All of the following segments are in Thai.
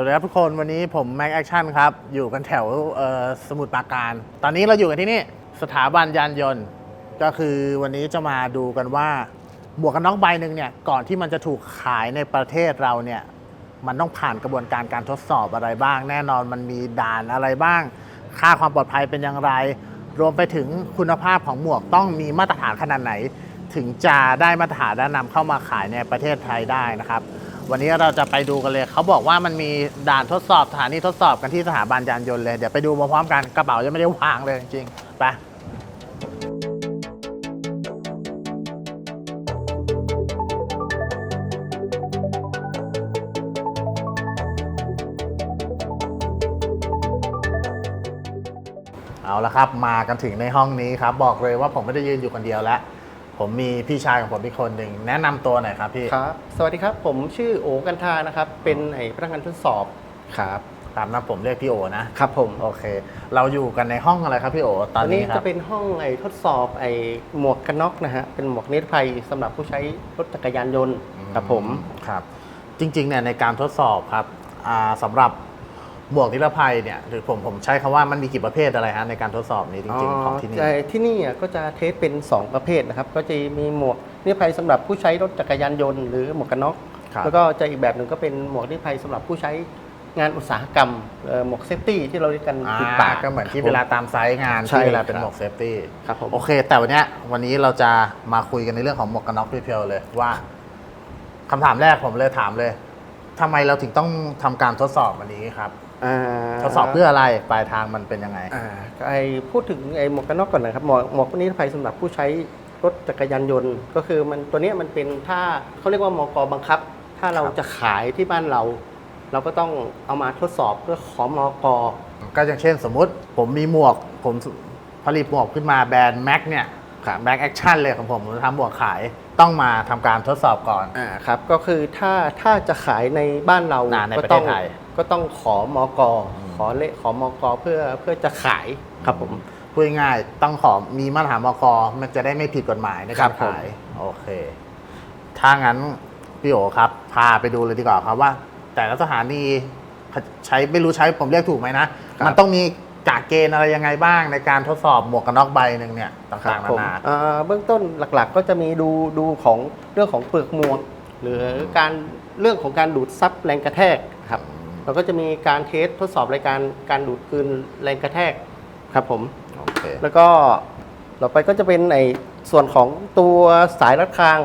วัสดีครับทุกคนวันนี้ผมแม็กแอคชั่นครับ อยู่กันแถวสมุทรปราการ ตอนนี้เราอยู่กันที่นี่สถาบันยานยนต์ ก็คือวันนี้จะมาดูกันว่าหมวกกันน็อกใบหนึ่งเนี่ยก่อนที่มันจะถูกขายในประเทศเราเนี่ยมันต้องผ่านกระบวนการการทดสอบอะไรบ้าง แน่นอนมันมีด่านอะไรบ้าง ค่าความปลอดภัยเป็นอย่างไร รวมไปถึงคุณภาพของหมวกต้องมีมาตรฐานขนาดไหน ถึงจะได้มาตรฐานและนำเข้ามาขายในประเทศไทยได้นะครับ วันนี้เราจะไปดูกันเลย เขาบอกว่ามันมีด่านทดสอบสถานีทดสอบกันที่สถาบันยานยนต์เลย เดี๋ยวไปดูมาพร้อมกันกระเป๋ายังไม่ได้วางเลยจริงๆไปเอาละครับ มากันถึงในห้องนี้ครับ บอกเลยว่าผมไม่ได้ยืนอยู่คนเดียวแล้ว ผมมีพี่ชายของผมอีกคนหนึ่งแนะนำตัวหน่อยครับพี่ครับสวัสดีครับ ผมชื่อโอกันทานะครับ เป็นไอ้พนักงานทดสอบครับตามนั้นผมเรียกพี่โอนะครับผมโอเค เราอยู่กันในห้องอะไรครับพี่โอตอนนี้ครัจะบเป็นห้องไอ้ทดสอบไอ้หมวกกันน็อกนะฮะเป็นหมวกนิรภัยสำหรับผู้ใช้รถจักรยานยนต์ครับผม ครับ จริงๆเนี่ยในการทดสอบครับอ่าสำหรับ หมวกนิรภัยเนี่ยหรือผมผมใช้คำว่ามันมีกี่ประเภทอะไรฮะในการทดสอบนี้จริงๆของที่นี่ใช่ที่นี่อะก็จะเทสเป็น 2 ประเภทนะครับ ก็จะมีหมวกนิรภัยสำหรับผู้ใช้รถจักรยานยนต์หรือหมวกกันน็อกครับแล้วก็จะอีกแบบหนึ่งก็เป็นหมวกนิรภัยสำหรับผู้ใช้งานอุตสาหกรรมเอ่อหมวกเซฟตี้ที่เราเรียกกันอ่าติดปากก็เหมือนที่ครับเวลาตามไซส์งานใช่ที่เวลาเป็นครับหมวกเซฟตี้ครับผมโอเค แต่วันเนี้ยวันนี้เราจะมาคุยกันในเรื่องของหมวกกันน็อกเพียวๆเลยว่าคำถามแรกผมเลยถามเลยทำไมเราถึงต้องทำการทดสอบวันนี้ครับอ่า ทดสอบเพื่ออะไรปลายทางมันเป็นยังไงอ่าไอพูดถึงไอหมวกกันน็อกก่อนนะครับหมวกหมวกนิรภัยสำหรับผู้ใช้รถจักรยานยนต์ ก็คือมันตัวเนี้ยมันเป็นถ้าเขาเรียกว่ามกบังคับ ถ้าเราครับจะขายที่บ้านเรา เราก็ต้องเอามาทดสอบเพื่อขอมกก็อย่างเช่นสมมุติผมมีหมวกผมผลิตหมวกขึ้นมาแบรนด์แม็กเนี่ยแม็กแอคชั่นเลยของผมผมจะทำหมวกขายต้องมาทำการทดสอบก่อนอ่าครับก็คือถ้าถ้าจะขายในบ้านเราอ่าในก็ประเทศต้องไทย ก็ต้องขอมกขอเลขขอมกเพื่อเพื่อจะขายครับผมพูดง่ายๆต้องขอมีมาตรฐานมกมันจะได้ไม่ผิดกฎหมายในครัการบผมขายโอเค ถ้างั้นพี่โอครับ พาไปดูเลยดีกว่าครับว่า แต่ละสถานีใช้ไม่รู้ใช้ผมเรียกถูกไหมนะ มันต้องมีกากเกณฑ์อะไรยังไงบ้างในการทดสอบหมวกกันน็อกใบหนึ่งเนี่ยต่างๆนาผมนาอ่าเบื้องต้นหลักๆ ก็จะมีดูดูของเรื่องของเปลือกหมวก หรือการเรื่องของการดูดซับแรงกระแทกครับ เราก็จะมีการเทสทดสอบรายการการดูดกลืนแรงกระแทกครับผม โอเค แล้วก็ต่อไปก็จะเป็นในส่วนของตัวสายรัดคาง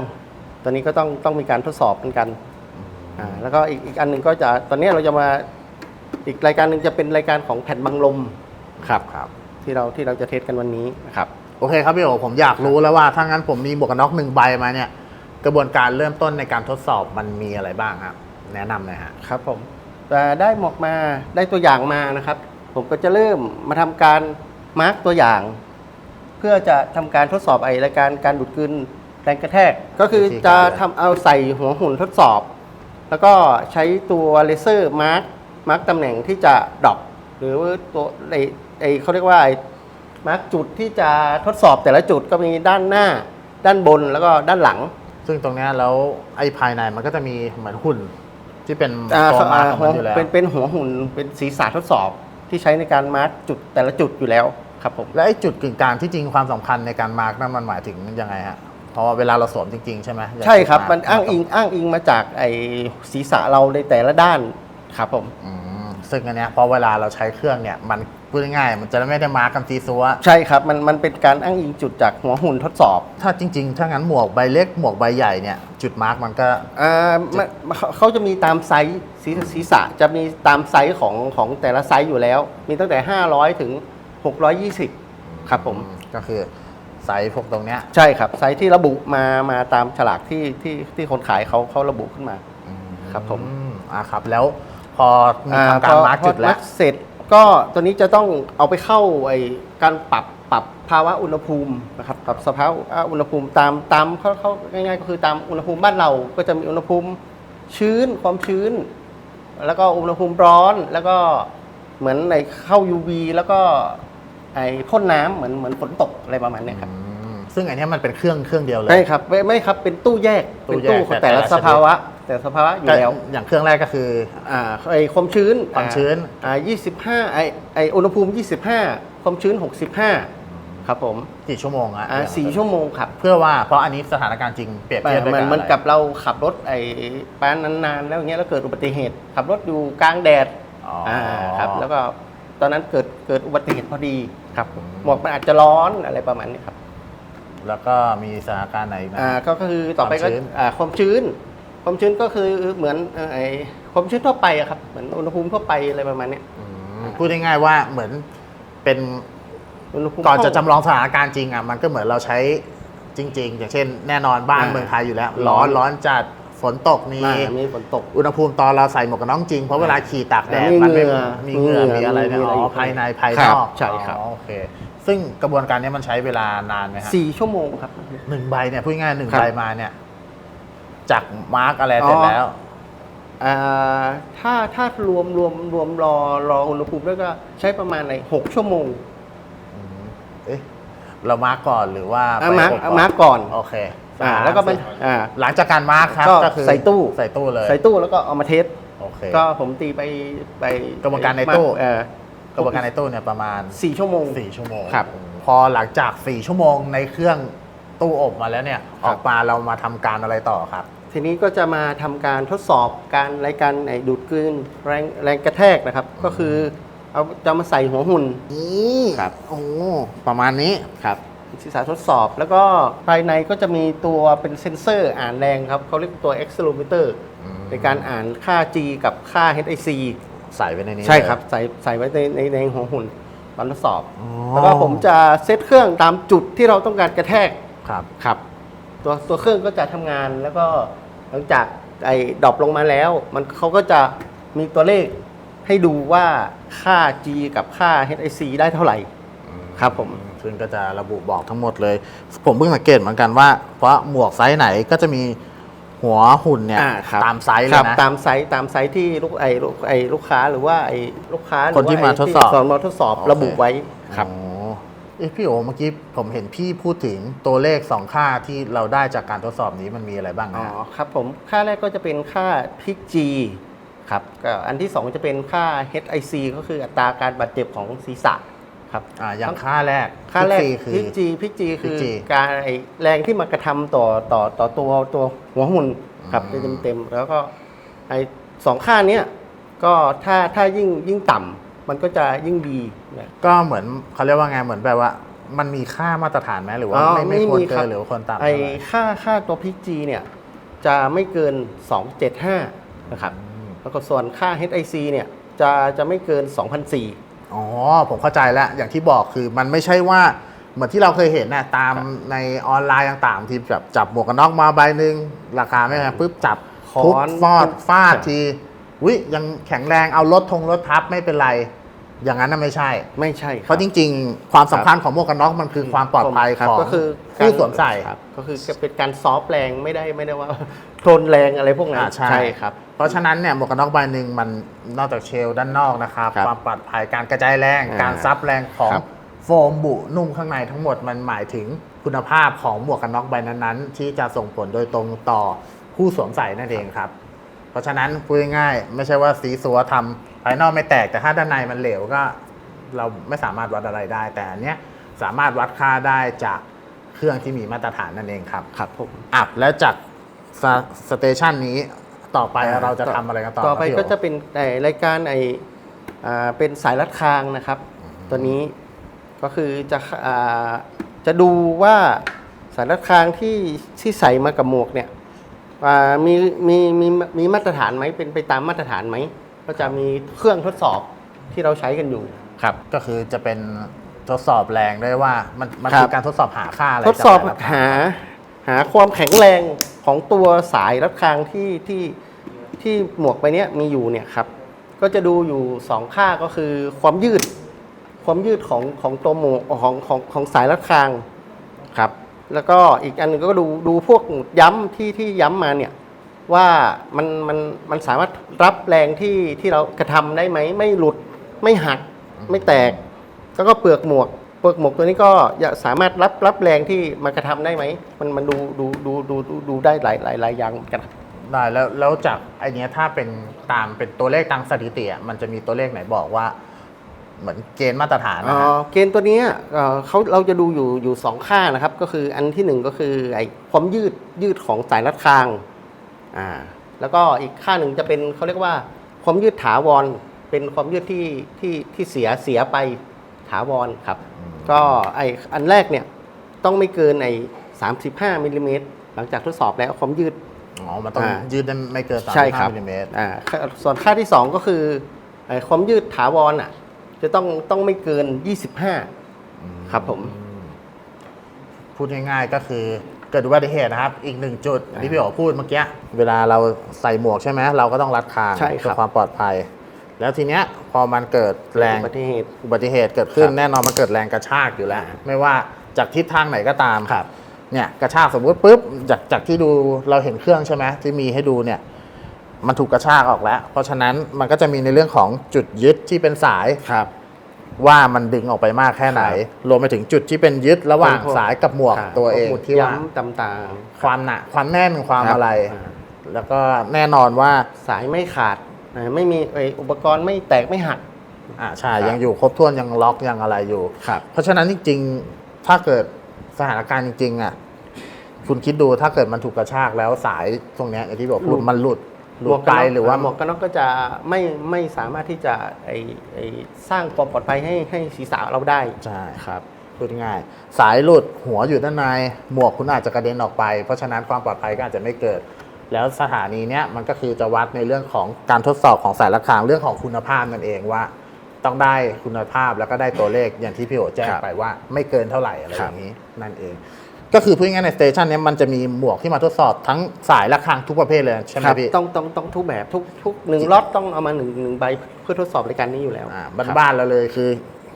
ตัวนี้ก็ต้องต้องมีการทดสอบเหมือนกันอ่าแล้วก็อีกอีกอันหนึ่งก็จะตอนนี้เราจะมาอีกรายการหนึ่งจะเป็นรายการของแผ่นบังลมครับครับ ที่เราที่เราจะเทสกันวันนี้นะครับ โอเคครับพี่โอผมอยากรู้แล้วว่าถ้างั้นผมมีหมวกกันน็อกหนึ่งใบมาเนี่ย กระบวนการเริ่มต้นในการทดสอบมันมีอะไรบ้างครับ แนะนำหน่อยฮะครับผม แต่ได้หมวกมาได้ตัวอย่างมานะครับ ผมก็จะเริ่มมาทำการมาร์กตัวอย่าง เพื่อจะทำการทดสอบไอรายการการดูดกลืนแรงกระแทก ก็คือจะกาเลยทำเอาใส่หัวหุ่นทดสอบ แล้วก็ใช้ตัวเลเซอร์มาร์กมาร์กตำแหน่งที่จะดรอปหรือว่าตัวไอไอเขาเรียกว่าไอมาร์กจุดที่จะทดสอบแต่ละจุดก็มีด้านหน้า ด้านบนแล้วก็ด้านหลัง ซึ่งตรงนี้แล้วไอ้ภายในมันก็จะมีเหมือนหุ่น ที่เป็นอ่าตัวมาอ่าของหัมัวนอยู่แล้วเป็นเป็นหัวหุ่นเป็นศีรษะทดสอบที่ใช้ในการมาร์กจุดแต่ละจุดอยู่แล้วครับผมและไอ้จุดกึ่งกลางที่จริงความสำคัญในการมาร์กนั้นมันหมายถึงยังไงฮะเพราะว่าเวลาเราสวมจริงๆ ใช่ไหมอย่างใช่ครับจุดมันอ้างอิงอ้างอิงมาจากไอศีรษะเราในแต่ละด้านครับผมอืม ซึ่งอันเนี้ยพอเวลาเราใช้เครื่องเนี่ยมันพูดง่ายๆมันจะไม่ได้มาร์กกันซีซัวใช่ครับ มันมันเป็นการอ้างอิงจุดจากหัวหุ่นทดสอบ ถ้าจริงๆ ถ้างั้นหมวกใบเล็กหมวกใบใหญ่เนี่ยจุดมาร์กมันก็ อ่ามันเขาเขาจะมีตามไซส์ศีรศีรษะจะมีตามไซส์ของของแต่ละไซส์อยู่แล้ว มีตั้งแต่ 500 ถึง 620 ครับผม ก็คือไซส์พวกตรงเนี้ยใช่ครับไซส์ที่ระบุมามาตามฉลากที่ที่ที่คนขายเขาเขาระบุขึ้นมา ครับผม อือ่าครับแล้ว พอมีทำการพอมาร์กจุดพอแล้วเสร็จก็ตัวนี้จะต้องเอาไปเข้าไอ้การปรับปรับภาวะอุณหภูมินะครับปรับสภาพอุณหภูมิตามตามเขาเขาง่ายๆก็คือตามอุณหภูมิบ้านเราก็จะมีอุณหภูมิชื้นความชื้น แล้วก็อุณหภูมิร้อนแล้วก็เหมือนในเข้า UV แล้วก็ไอ้พ่นน้ำเหมือนเหมือนฝนตกอะไรประมาณเนี้ยครับอืมซึ่งอันเนี้ยมันเป็นเครื่องเครื่องเดียวเลยใช่ครับไม่ไม่ครับเป็นตู้แยกตู้เป็นแยกตู้ของแต่แต่ละละชนิดสภาวะ แต่สภาวะอยู่ก็แล้ว อย่างเครื่องแรกก็คืออ่าไอความชื้นความชื้นอ่า25ไอไออุณหภูมิ 25 ความชื้น 65 ครับผมกี่ชั่วโมงอะอ่าสี่ชั่วโมงครับ เพื่อว่าเพราะอันนี้สถานการณ์จริงเปรียบเทียบด้วยมันกับมันอะไรกับเราขับรถไอ้แป้นนานๆ แล้วอย่างเงี้ยแล้วเกิดอุบัติเหตุ ขับรถอยู่กลางแดดอ๋ออ่อ่าครับแล้วก็ตอนนั้นเกิดเกิดอุบัติเหตุพอดีครับอืมหมวกมันอาจจะร้อนอะไรประมาณนี้ครับแล้วก็มีสถานการณ์ไหนอีกไหมอ่าก็คือต่อไปก็ความชื้นอ่า ความชื้นความชื้นก็คือเหมือนเอ่อไอ้ความชื้นทั่วไปอะครับเหมือนอุณหภูมิทั่วไปอะไรประมาณเนี้ย อืมพูดง่ายๆว่าเหมือนเป็นอุณหภูมิก่อนจะห้งจำลองสถานการณ์จริงอะมันก็เหมือนเราใช้จริง ๆ อย่างเช่น แน่นอนบ้านอ่าเมืองไทยอยู่แล้ว ร้ร้ออนนร้อนจัดฝนตกมี อ่ามีฝนตก อุณหภูมิตอนเราใส่หมวกกันน็อกจริง เพราะเวลาขี่ตากแดดมีมันไม่เหงื่อมีเหงื่อมีมีอะไรเนี่ยมีอะไรอ๋อยู่อภายในภายคนรับอกใช่ครับ อ๋อโอเค ซึ่งกระบวนการเนี้มันใช้เวลานานไหมฮะสี่ชั่วโมงครับ หนึ่งใบเนี่ยพูดง่ายๆหนึ่งครับ ใบมาเนี่ย จากมาร์กอะไรเสร็จอ๋อแล้ว อ่าถ้าถ้ารวมรวมรวมรอรออุณหภูมิแล้วก็ใช้ประมาณในหกชั่วโมงเอ๊ะเรามาร์กก่อนหรือว่าอะไปมาร์กอบอะมาร์กก่อนโอเคอ่าแล้วก็มันสามอ่า หลังจากการมาร์กครับก็ก็คือใส่ตู้ ใส่ตู้เลยใส่ตู้แล้วก็เอามาเทสโอเค ก็ผมตีไปไปกระบวนการในตู้ เออกระบวนการในตู้เนี่ยประมาณ สี่ชั่วโมง 4 ชั่วโมงครับ พอหลังจาก 4 ชั่วโมงในเครื่อง ตู้อบมาแล้วเนี่ยครับออกมาเรามาทำการอะไรต่อครับ ทีนี้ก็จะมาทำการทดสอบการรายการไอ้ดูดกลืนแรงแรงกระแทกนะครับ ก็คือเอาจะมาใส่หัวหุ่น นี่ครับ โอ้ประมาณนี้ ครับศึกษาทดสอบ แล้วก็ภายในก็จะมีตัวเป็นเซ็นเซอร์อ่านแรงครับเขาเรียกตัว accelerometer อืม ในการอ่านค่า G กับค่า HIC ใส่ไว้ในนี้ใช่ครับ เลย ใส่ใส่ไว้ในในในหัวหุ่นตอนทดสอบ อ๋อ แล้วก็ผมจะเซตเครื่องตามจุดที่เราต้องการกระแทก ครับครับ ตัวตัวเครื่องก็จะทำงานแล้วก็หลังจากไอ้ดรอปลงมาแล้ว มันเขาก็จะมีตัวเลขให้ดูว่าค่า G กับค่า HIC ได้เท่าไหร่ ครับผม ซึ่งก็จะระบุบอกทั้งหมดเลย ผมเพิ่งสังเกตเหมือนกันว่า เพราะหมวกไซส์ไหนก็จะมีหัวหุ่นเนี่ยอ่ครับ ตามไซส์เลครัยบนะ ตามไซส์ตามไซส์ที่ลูกไอ้ลูกไอ้ลูกค้าหรือว่าไอ้ลูกค้าหรือคนที่ว่มาไอ้ทดสอบสอนมาทดสอบโอเค ระบุไว้ครับ อ๋อ เอ๊ะพี่โอเมื่อกี้ผมเห็นพี่พูดถึงตัวเลขสองค่าที่เราได้จากการทดสอบนี้มันมีอะไรบ้างอ๋อนะ ครับผมค่าแรกก็จะเป็นค่าพิก G ครับก็อันที่สองจะเป็นค่า HIC ก็คืออัตราการบาดเจ็บของศีรษะครับอ่าอย่างค่าแรกค่าแรกที่คือ พิกจีพิกจีคือ Pick G การไอ้แรงที่มากระทำต่อต่อต่อตัวตัวหัวหุ่นครับอืม เต็มเต็มๆแล้วก็ไอ้สองค่าเนี้ยก็ถ้าถ้ายิ่งยิ่งต่ำ มันก็จะยิ่งดีนะก็เหมือนเขาเรียกว่าไงเหมือนแบบว่า มันมีค่ามาตรฐานไหมหรือว่าอ๋อไม่ไม่ไม่ควรมีเกิครับนหรือว่าควรต่ำไอ้เท่าไหร่ค่าค่าตัวพิกจีเนี่ยจะไม่เกิน 275 นะครับอืมแล้วก็ส่วนค่า HIC เนี่ยจะจะไม่เกิน 2,004อ๋อ ผมเข้าใจแล้ว อย่างที่บอกคือมันไม่ใช่ว่า เหมือนที่เราเคยเห็นนะตามในออนไลน์ต่างๆ ที่แบบจับหมวกกันน็อกมาใบหนึ่งราคาไม่แพงปุ๊บจับค้อนทุบฟอดฟาดใช่ที วิยังแข็งแรงเอารถทงรถทับไม่เป็นไร อย่างนั้นน่ะไม่ใช่ ไม่ใช่คเพรับ ราะจริง ๆ ความสำคัญของหมวกกันน็อกมันคือความปลอดภัยครับของก็คือผู้สวมใส่ ครับก็คือจะเป็นการซอฟต์แรงไม่ได้ไม่ได้ว่า ทนแรงอะไรพวกนั้นอ่าใช่ ครับ เพราะฉะนั้นเนี่ยหมวกกันน็อกใบหนึ่งมันนอกจากเชลด้านนอกนะครับ ครับความปลอดภัยการกระจายแรง อ่าการซับแรงของครับ โฟมบุนุ่มข้างในทั้งหมดมันหมายถึงคุณภาพของหมวกกันน็อกใบนั้นๆ ที่จะส่งผลโดยตรงต่อผู้สวมใส่นั่นเองครับ เพราะฉะนั้นพูดง่ายๆไม่ใช่ว่าสีสัวทำภายนอกไม่แตกแต่ถ้าด้านในมันเหลวก็ เราไม่สามารถวัดอะไรได้ แต่อันเนี้ยสามารถวัดค่าได้จากเครื่องที่มีมาตรฐานนั่นเองครับครับผมอะแล้วจากสสเตชันนี้ต่อไปเราจะทำอะไรกันต่อ ต่อไปครับพี่โก็จะเป็นไอ้รายการไอ้อ่าเป็นสายรัดคางนะครับ ตัวนี้ก็คือจะอ่าจะดูว่าสายรัดคางที่ที่ใส่มากับหมวกเนี่ยอ่า มีมีมีมีมาตรฐานไหมเป็นไปตามมาตรฐานไหมก็จะมีเครื่องทดสอบที่เราใช้กันอยู่ ครับก็คือจะเป็นทดสอบแรงด้วยว่ามันมันครับคือการทดสอบหาค่าอะไรทดสอบจากแต่ละหาหาความแข็งแรงของตัวสายรัดคางที่ที่ที่หมวกไปเนี้ยมีอยู่เนี่ยครับ ก็จะดูอยู่สองค่าก็คือความยืด ความยืดของของตัวหมวกของของของสายรัดคางครับ แล้วก็อีกอันหนึงก็ดูดูพวกย้ำที่ที่ย้ำมาเนี่ยว่ามันมันมันสามารถรับแรงที่ที่เรากระทำได้ไหมไม่หลุดไม่หักไม่แตก แล้วก็เปลือกหมวก เปลือกหมวกตัวนี้ก็จะสามารถรับรับแรงที่มากระทำได้ไหมมันมันดูดูดูดูดูได้หลายหลายหลายอย่างเหมือนกันได้แล้วแล้วจากไอเนี้ยถ้าเป็นตามเป็นตัวเลขทางสถิติอะมันจะมีตัวเลขไหนบอกว่า เหมือนเกณฑ์มาตรฐานเอ่นะฮะอเกณฑ์ตัวเนี้ยเอ่อเขาเราจะดูอยู่อยู่สองค่านะครับ ก็คืออันที่หนึ่งก็คือไอ้ความยืดยืดของสายรัดคางอ่าแล้วก็อีกค่าหนึ่งจะเป็นเขาเรียกว่า ความยืดถาวรเป็นความยืดที่ที่ที่เสียเสียไปถาวรครับก็ไออันแรกเนี่ยต้องไม่เกินไอ35มิลลิเมตรหลังจากทดสอบแล้วความยืด อ๋อ มันต้องอ่ายืดได้ไม่เกินใช่ครับ 35มิลลิเมตร อ่าค่าส่วนค่าที่ 2 ก็คือไอ้ความยืดถาวรอะ จะต้องต้องไม่เกิน 25 ครับผม พูดง่ายๆก็คือเกิดอุบัติเหตุนะครับ อีกหนึ่งจุดที่พี่โอพูดเมื่อกี้เวลาเราใส่หมวกใช่ไหมเราก็ต้องรัดคางใช่ครับ เพื่อความปลอดภัย แล้วทีเนี้ยพอมันเกิดแรงอุบัติเหตุ อุบัติเหตุเกิดขึ้นครับแน่นอนมันเกิดแรงกระชากอยู่แล้ว ไม่ว่าจากทิศทางไหนก็ตามครับ เนี่ยกระชากสมมติปุ๊บจากจากที่ดูเราเห็นเครื่องใช่ไหมที่มีให้ดูเนี่ย มันถูกกระชากออกแล้ว เพราะฉะนั้นมันก็จะมีในเรื่องของจุดยึดที่เป็นสายครับ ว่ามันดึงออกไปมากแค่ไหน รวมไปถึงจุดที่เป็นยึดระหว่างสายกับหมวกครับตัวเองหมุดที่ว่าย้ำต่างความหนาความแน่นความครับอะไรอ่าแล้วก็แน่นอนว่าๆสายไม่ขาดอ่าไม่มีไอ้อุปกรณ์ไม่แตกไม่หักอ่าใช่ครับยังอยู่ครบถ้วนยังล็อกยังอะไรอยู่ครับเพราะฉะนั้นจริงๆถ้าเกิดสถานการณ์จริงๆอะคุณคิดดูถ้าเกิดมันถูกกระชากแล้วสายตรงเนี้ยอย่างที่บอกหลุดมันหลุด หลุดไปหรือว่าหมวกกันน็อกก็จะไม่ไม่สามารถที่จะไอไอสร้างความปลอดภัยให้ให้ศีรษะเราได้ใช่ครับพูดง่ายๆสายหลุดหัวอยู่ด้านในหมวกคุณอาจจะกระเด็นออกไป เพราะฉะนั้นความปลอดภัยก็อาจจะไม่เกิด แล้วสถานีเนี้ยมันก็คือจะวัดในเรื่องของการทดสอบของสายระฆังเรื่องของคุณภาพนั่นเองว่า ต้องได้คุณภาพแล้วก็ได้ตัวเลขอย่างที่พี่โอแจ้งครับไปว่า ไม่เกินเท่าไหร่อะไรคอรับย่างนี้นั่นเอง ก็คือพูดง่ายๆในสเตชันเนี้ยมันจะมีหมวกที่มาทดสอบทั้งสายระฆังทุกประเภทเลยใช่ไหมครับพี่ต้องต้องต้องทุกแบบทุกทุกหนึ่งล็อตต้องเอามาหนึ่งหนึ่งใบเพื่อทดสอบรายการนี้อยู่แล้วอ่าครับบ้านๆเราเลยคือ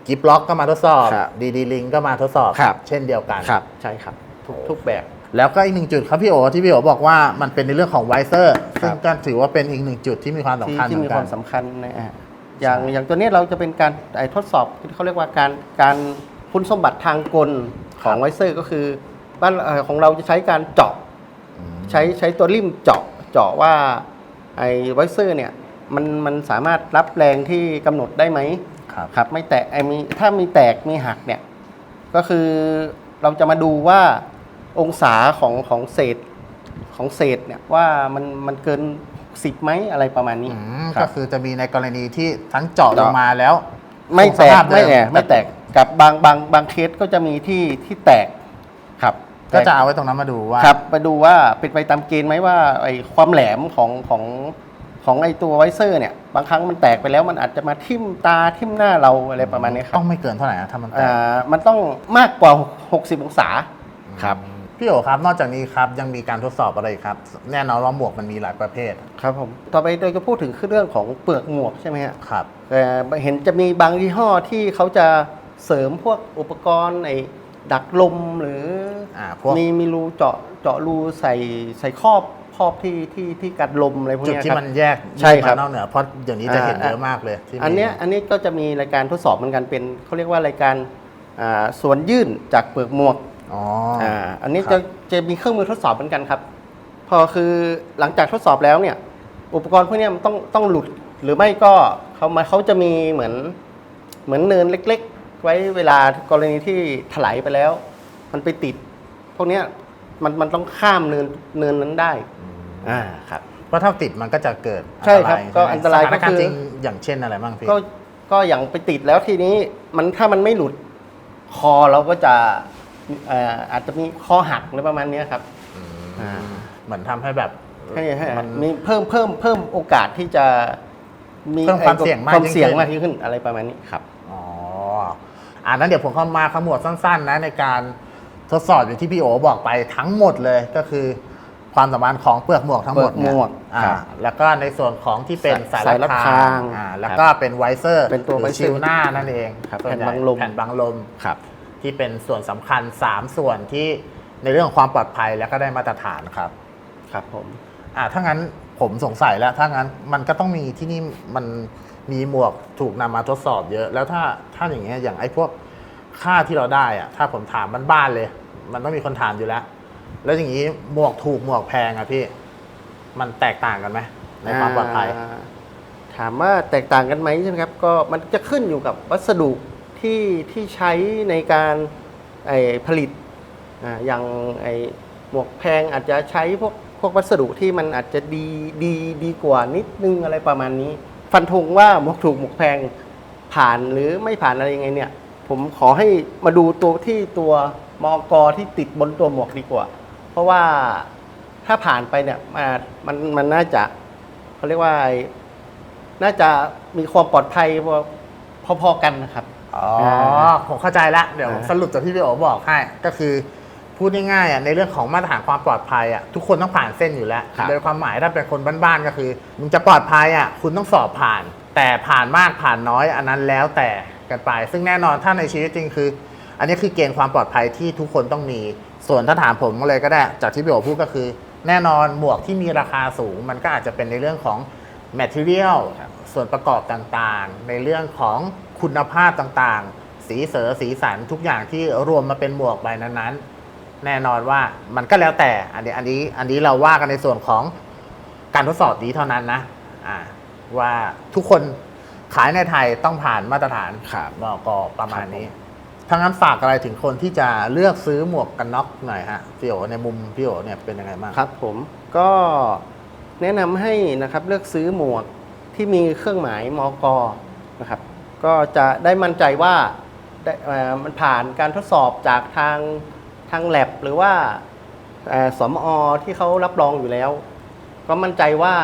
กิฟล็อกก็มาทดสอบครับดีดีลิงก็มาทดสอบครับเช่นเดียวกันครับใช่ครับทุกทุกแบบ แล้วก็อีกหนึ่งจุดครับพี่โอที่พี่โอบอกว่ามันเป็นในเรื่องของไวเซอร์ครับซึ่งก็ถือว่าเป็นอีกหนึ่งจุดที่มีความสำที่คัญที่เหมืมีอนคกัวานมสำคัญนะฮะอย่างอย่างตัวนี้เราจะเป็นการไอทดสอบที่เขาเรียกว่าการการคุณสมบัติทางกลของไวเซอร์ก็คือ บ้านเอ่อของเราจะใช้การเจาะใช้ใช้ตัวริมเจาะเจาะว่าไอไวเซอร์เนี่ยมันมันสามารถรับแรงที่กำหนดได้ไหมครับครับไม่แตกไอมีถ้ามีแตกมีหักเนี่ยก็คือเราจะมาดูว่าองศาของของเศษของเศษเนี่ยว่ามันมันเกินสิบไหมอะไรประมาณนี้อืมครัก็บคือจะมีในกรณีที่ทั้งเจาะลงเจาะมาแล้ว ไม่คงแตสกภาพเดิไม่แตกไม่แตกกับบางบางบางเคสก็จะมีที่ที่แตกครับ ก็จะเอาไว้ตรงนั้นมาดูว่า ครับไปดูว่าเป็นไปตามเกณฑ์ไหมว่าไอความแหลมของของของไอตัวไวเซอร์เนี่ยบางครั้งมันแตกไปแล้วมันอาจจะมาทิ่มตาทิ่มหน้าเราอะไรประมาณนี้ครัต้บองไม่เกินเท่าไหร่นะถ้ามันแตกอ่ามันต้องมากกว่า 60 องศาครับ พี่โอครับนอกจากนี้ครับยังมีการทดสอบอะไรอีกครับ แน่นอนว่าหมวกมันมีหลายประเภทครับผมต่อไปเราจะพูดถึงเรื่องของเปลือกหมวกใช่ไหมฮะครับแต่เห็นจะมีบางยี่ห้อที่เขาจะเสริมพวกอุปกรณ์ไอ้ดักลมหรือ อ่าพวกมีมีรูเจาะเจาะรูใส่ใส่ครอบครอบที่ที่ที่กันลมอะไรพวกจุดเนี้ยที่ครับ มันแยกใช่ครับมานอกเหนือเพราะเดี๋ยวนี้จะเห็นอ่าเยอะมากเลยที่มีอันเนี้ยอันนี้ก็จะมีรายการทดสอบเหมือนกันเป็นเขาเรียกว่ารายการอ่าส่วนยื่นจากเปลือกหมวกอ๋ออ่าอันนี้ครับจะจะมีเครื่องมือทดสอบเหมือนกันครับ พอคือหลังจากทดสอบแล้วเนี่ย อุปกรณ์พวกเนี้ยมันต้องต้องหลุดหรือไม่ก็เขามาเขาจะมีเหมือนเหมือนเนินเล็ก ๆ ไว้เวลากรณีที่ถลายไปแล้ว มันไปติด พวกเนี้ยมันมันต้องข้ามเนินเนินนั้นได้อ่าครับเพราะถ้าติดมันก็จะเกิดใช่ครับใช่ไหมก็อันตรายสถานการก็คืณ์อจริงอย่างเช่นอะไรบ้างพี่ก็ก็อย่างไปติดแล้วทีนี้มันถ้ามันไม่หลุดคอเราก็จะเอ่ออาจจะมีคอหักอะไรประมาณเนี้ยครับอ่าเหมือนทำให้แบบให้ให้มันมีเพิ่มเพิ่มเพิ่มโอกาสที่จะมีเพิ่มความเสี่ยงมากความยิ่งเสี่ยงขึ้นมากยิ่งขึ้นอะไรประมาณนี้ครับอ๋ออ่านั้นเดี๋ยวผมเข้ามาขมวดสั้น ๆ นะในการ ทดสอบอย่างที่พี่โอบอกไปทั้งหมดเลยก็คือ ความสามารถของเปลือกหมวกทั้งหมดเนี่ยเปลือกหมวกอ่าครับแล้วก็ในส่วนของที่เป็นสายสายรัรัดดคาคางงอ่าแล้วก็เป็นไวเซอร์เป็นตัวหรือไวเซอร์ชิลหน้านั่นเองครับส่วใหญ่แผ่นบังลม แผ่นบังลม ครับ ที่เป็นส่วนสำคัญ 3 ส่วนที่ในเรื่องของความปลอดภัยและก็ได้มาตรฐานครับครับผม อ่าถ้างั้นผมสงสัยแล้ว ถ้างั้นมันก็ต้องมีที่นี่มันมีหมวกถูกนำมาทดสอบเยอะ แล้วถ้าถ้าอย่างเงี้ยอย่างไอ้พวก ค่าที่เราได้อะถ้าผมถามบ้านๆเลย มันต้องมีคนถามอยู่แล้ว แล้วอย่างนี้หมวกถูกหมวกแพงอะพี่ มันแตกต่างกันไหมในความปลอดภัยาถามว่าแตกต่างกันไหมใช่ไหมครับ ก็มันจะขึ้นอยู่กับวัสดุที่ที่ใช้ในการไอผลิตอ่าอย่างไอหมวกแพงอาจจะใช้พวกพวกวัสดุที่มันอาจจะดีดีดีกว่านิดนึงอะไรประมาณนี้ ฟันธงว่าหมวกถูกหมวกแพงผ่านหรือไม่ผ่านอะไรยังไงเนี่ย ผมขอให้มาดูตัวที่ตัวมอกอที่ติดบนตัวหมวกดีกว่า เพราะว่าถ้าผ่านไปเนี่ยมันมันมันน่าจะเขาเรียกว่า น่าจะมีความปลอดภัยพอพอๆกันนะครับอ๋ออ่าผมเข้าใจแล้วเดี๋ยวอ่าสรุปจากที่พี่โอบอกให้ก็คือพูดง่ายๆอะในเรื่องของมาตรฐานความปลอดภัยอะทุกคนต้องผ่านเส้นอยู่แล้วครับโดยความหมายถ้าเป็นคนบ้านๆก็คือมึงจะปลอดภัยอะคุณต้องสอบผ่าน แต่ผ่านมากผ่านน้อยอันนั้นแล้วแต่ กันไป ซึ่งแน่นอนถ้าในชีวิตจริงคือ อันนี้คือเกณฑ์ความปลอดภัยที่ทุกคนต้องมี ส่วนถ้าถามผมเลยก็ได้ จากที่พี่โอพูดก็คือ แน่นอนหมวกที่มีราคาสูง มันก็อาจจะเป็นในเรื่องของ material ส่วนประกอบต่างๆ ในเรื่องของคุณภาพต่างๆ สีเสอสีสันทุกอย่างที่รวมมาเป็นหมวกใบนั้นๆ แน่นอนว่ามันก็แล้วแต่อันนี้อันนี้อันนี้เราว่ากันในส่วนของการทดสอบนี้เท่านั้นนะอ่าว่าทุกคน ขายในไทยต้องผ่านมาตรฐานครับมกประมาณนี้ถ้างั้นฝากอะไรถึงคนที่จะเลือกซื้อหมวกกันน็อกหน่อยฮะพี่โอในมุมพี่โอเนี่ยเป็นยังไงบ้างครับผมก็แนะนำให้นะครับเลือกซื้อหมวกที่มีเครื่องหมายมอกอนะครับ ก็จะได้มั่นใจว่าได้เอ่อมันผ่านการทดสอบจากทางทางแลบหรือว่าเอ่อสมอที่เขารับรองอยู่แล้ว ก็มั่นใจว่า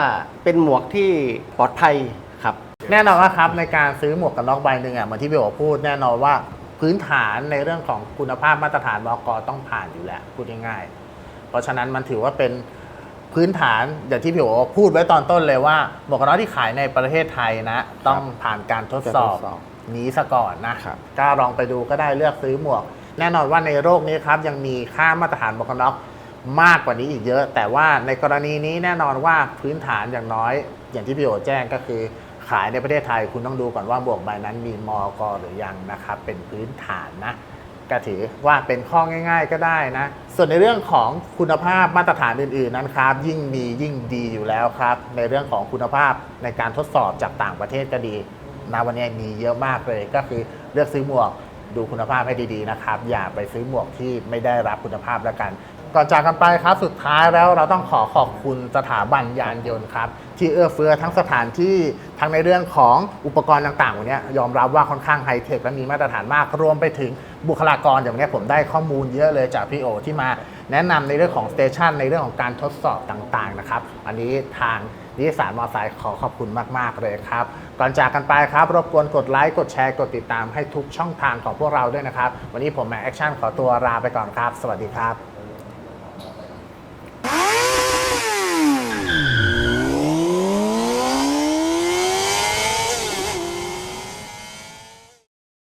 เป็นหมวกที่ปลอดภัยครับ แน่นอนว่าครับในการซื้อหมวกกันน็อกใบหนึ่งอะเหมือนที่พี่โอพูดแน่นอนว่าพื้นฐานในเรื่องของคุณภาพมาตรฐานมกต้องผ่านอยู่แล้วพูดง่ายๆเพราะฉะนั้นมันถือว่าเป็นพื้นฐานอย่างที่พี่โอพูดไว้ตอนต้นเลยว่าหมวกกันน็อกที่ขายในประเทศไทยนะ ต้องผ่านการทดสอบการทดสอบนี้ซะก่อนนะครับก็ลองไปดูก็ได้เลือกซื้อหมวก แน่นอนว่าในโลกนี้ครับยังมีค่ามาตรฐานหมวกกันน็อกมากกว่านี้อีกเยอะ แต่ว่าในกรณีนี้แน่นอนว่าพื้นฐานอย่างน้อย อย่างที่พี่โอแจ้งก็คือ ขายในประเทศไทยคุณต้องดูก่อนว่าบวกใบนั้นมีมอกหรือยังนะครับเป็นพื้นฐานนะก็ถือว่าเป็นข้อง่าย ๆ ก็ได้นะ ส่วนในเรื่องของคุณภาพมาตรฐานอื่นๆนั้นครับ ยิ่งมียิ่งดีอยู่แล้วครับ ในเรื่องของคุณภาพในการทดสอบจากต่างประเทศก็ดีนะวันนี้มีเยอะมากเลยก็คือเลือกซื้อหมวกดูคุณภาพให้ดีๆนะครับ อย่าไปซื้อหมวกที่ไม่ได้รับคุณภาพแล้วกัน ก่อนจากกันไปครับสุดท้ายแล้วเราต้องขอขอบคุณสถาบันยานยนต์ครับ ที่เอื้อเฟื้อทั้งสถานที่ทั้งในเรื่องของอุปกรณ์ต่างๆวันนี้ยอมรับว่าค่อนข้างไฮเทคและมีมาตรฐานมากรวมไปถึงบุคลากรอย่างนี้ผมได้ข้อมูลเยอะเลยจากพี่โอที่มาแนะนำในเรื่องของสเตชันในเรื่องของการทดสอบต่างๆนะครับอันนี้ทางนิสสานมอไซค์ขอขอบคุณมาก ๆ เลยครับ ก่อนจากกันไปครับ รบกวนกดไลค์กดแชร์กดติดตามให้ทุกช่องทางของพวกเราด้วยนะครับ วันนี้ผมแม็กแอคชั่นขอตัวลาไปก่อนครับ สวัสดีครับ